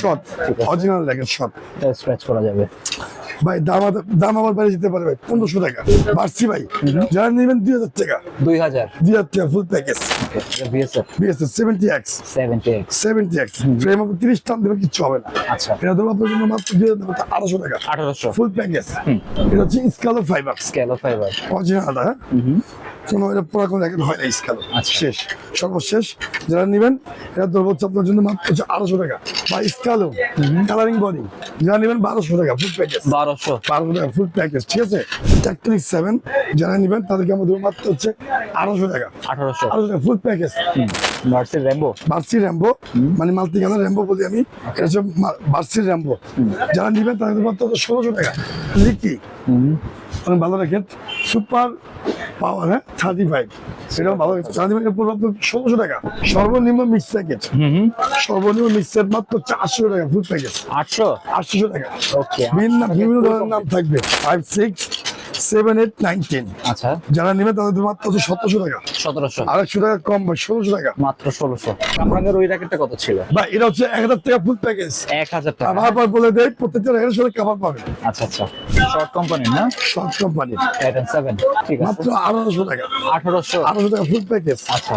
Short original লেগের short scratch করা যাবে। ভাই দাম দাম আবার বেড়ে যেতে পারে ভাই পনেরোশো টাকা। বাড়ছি ভাই। যারা নেবেন দুই হাজার টাকা। দুই হাজার। দুই হাজার টাকা full package BSF seventy X seventy X seventy X frame আপনি তিরিশ টান দেবে কিচ্ছু হবে না। আচ্ছা। এটা ধরো আপনার জন্য মাত্র দুই হাজার আড়াইশো টাকা। আঠারোশো। ফুল প্যাকেজ এটা হচ্ছে স্কালো ফাইবার স্কেলো ফাইবার অরিজিনালটা হ্যাঁ? কোনো কোনো এখন হয় না স্কালো আচ্ছা। শেষ। সর্বশেষ যারা নেবেন এটা ধরবো হচ্ছে আপনার জন্য মাত্র হচ্ছে আড়াইশো টাকা। বা স্কালো কালারিং বডি যারা নেবেন বারোশো টাকা ফুল প্যাকেজ বারোশো। বারোশো টাকা ফুল প্যাকেজ ঠিক আছে? টেকনিক সেভেন যারা নেবেন তাদেরকে আমাদের মাত্র হচ্ছে আড়াইশো টাকা। আঠারোশো। আড়াইশো টাকা ফুল প্যাকেজ ভার্সি র্যাম্বো বার্সি র্যাম্বো মানে মাল্টি কালার র্যাম্বো বলি আমি। এটা হচ্ছে বার্সি র্যাম্বো যারা নিবেন তাদের মাত্র ষোলোশো টাকা। লিকি। অনেক ভালো রাখেন সুপার পাওয়ার হ্যাঁ থার্টি ফাইভ সেটাও ভালো যারা নিবেন এরপর ষোলোশো টাকা। সর্বনিম্ন মিক্স প্যাকেট সর্বনিম্ন মিক্স প্যাকেট মাত্র চারশো টাকা ফুড প্যাকেট আটশো? আটশো টাকা। ওকে বিভিন্ন বিভিন্ন ধরনের নাম থাকবে। Five six seven eight nine ten আচ্ছা। যারা নেবে তাদের মাত্র হচ্ছে সতেরোশো টাকা। সতেরোশো। আড়াইশো টাকা কম বা ষোলোশো টাকা। মাত্র ষোলোশো। আপনাদের ওই র্যাকেটটা কত ছিল? বা এটা হচ্ছে এক হাজার টাকা ফুল প্যাকেজ এক হাজার টাকা। আবার বলে দেয় প্রত্যেকটা রেখে সাথে কাভার পাবে আচ্ছা আচ্ছা। শর্ট কোম্পানি না? শর্ট কোম্পানি টাইটান সেভেন ঠিক আছে। মাত্র আঠারোশো টাকা। আঠারোশো। আঠারোশো টাকা ফুল প্যাকেজ আচ্ছা।